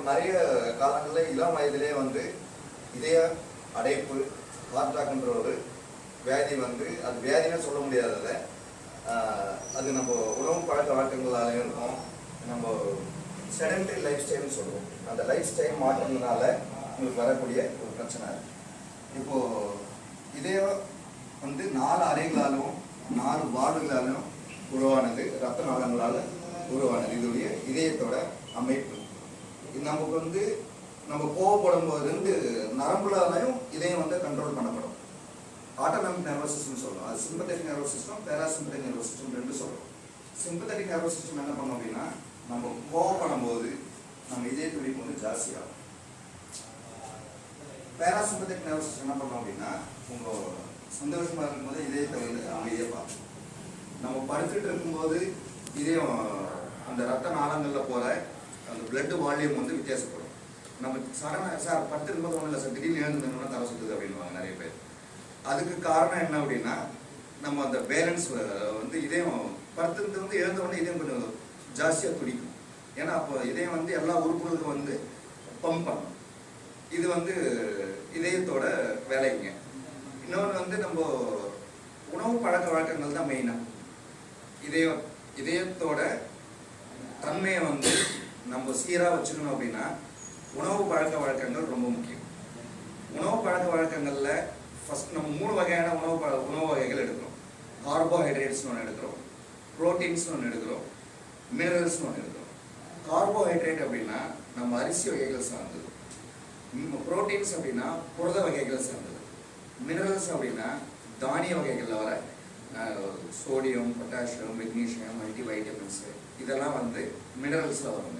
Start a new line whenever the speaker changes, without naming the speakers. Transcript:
இப்போ நிறைய காலங்களில் இளம் வயதிலே வந்து இதய அடைப்பு ஹார்ட் அட்டாக்ன்ற ஒரு வியாதி வந்து அது வியாதின்னு சொல்ல முடியாதத அது. நம்ம உணவு பழக்க வழக்கங்களாலையும் இருக்கும். நம்ம செடன்டரி லைஃப் ஸ்டைல்னு சொல்லுவோம். அந்த லைஃப் ஸ்டைல் மாற்றங்களால உங்களுக்கு வரக்கூடிய ஒரு பிரச்சனை இப்போது இதயம் வந்து நாலு அறைகளாலும் நாலு வார்டுகளாலும் உருவானது ரத்த நாளங்களால் உருவானது. இதோடைய இதயத்தோட அமைப்பு. நமக்கு வந்து நம்ம கோவப்படும் போது இருந்து நரம்புலாலையும் இதயம் வந்து கண்ட்ரோல் பண்ணப்படும். ஆட்டோனாமிக் நர்வஸ் சிஸ்டம் சொல்லுவோம் அது sympathetic nervous system parasympathetic nervous system ரெண்டு சொல்றோம். சிம்பத்தட்டிக் நர்வஸ் சிஸ்டம் என்ன பண்ணோம் அப்படின்னா நம்ம கோவப்படும் போது நம்ம இதய துடிப்பு வந்து ஜாஸ்தியாகும். பேராசிம்பத்தட்டிக் நர்வஸ் சிஸ்டம் என்ன பண்ணோம் அப்படின்னா உங்கள் சந்தோஷமாக இருக்கும்போது இதயத்தை வந்து அமைதியா பார்க்கும். நம்ம படுத்துட்டு இருக்கும்போது இதயம் அந்த ரத்த நாளங்களில் போகிற அந்த பிளட் வால்யூம் வந்து வித்தியாசப்படும். நம்ம சரண சார் படுத்துருக்கும்போது ஒன்றும் இல்லை சார் திடீர்னு எழுந்துருந்தோம்னா தலை சுத்துது அப்படின்வாங்க நிறைய பேர். அதுக்கு காரணம் என்ன அப்படின்னா நம்ம அந்த பேலன்ஸ் வந்து இதயம் படுத்துறது வந்து எழுந்தவொடனே இதயம் கொஞ்சம் ஜாஸ்தியாக துடிக்கும். ஏன்னா அப்போ இதயம் வந்து எல்லா உறுப்புகளுக்கும் வந்து பம்ப் பண்ணும். இது வந்து இதயத்தோட வேலைங்க. இன்னொன்று வந்து நம்ம உணவு பழக்க வழக்கங்கள் தான் மெயினாக இதயம் இதயத்தோட தன்மையை வந்து நம்ம சீராக வச்சுக்கணும் அப்படின்னா உணவு பழக்க வழக்கங்கள் ரொம்ப முக்கியம். உணவு பழக்க வழக்கங்களில் ஃபஸ்ட் நம்ம மூணு வகையான உணவு பழ உணவு வகைகள் எடுக்கிறோம். கார்போஹைட்ரேட்ஸ்னு ஒன்று எடுக்கிறோம். ப்ரோட்டீன்ஸ்னு ஒன்று எடுக்கிறோம். மினரல்ஸ்னு ஒன்று எடுக்கிறோம். கார்போஹைட்ரேட் அப்படின்னா நம்ம அரிசி வகைகள் சார்ந்தது. ப்ரோட்டீன்ஸ் அப்படின்னா புரத வகைகள் சார்ந்தது. மினரல்ஸ் அப்படின்னா தானிய வகைகளில் வர sodium potassium magnesium multi vitamins இதெல்லாம் வந்து மினரல்ஸில் வருங்க.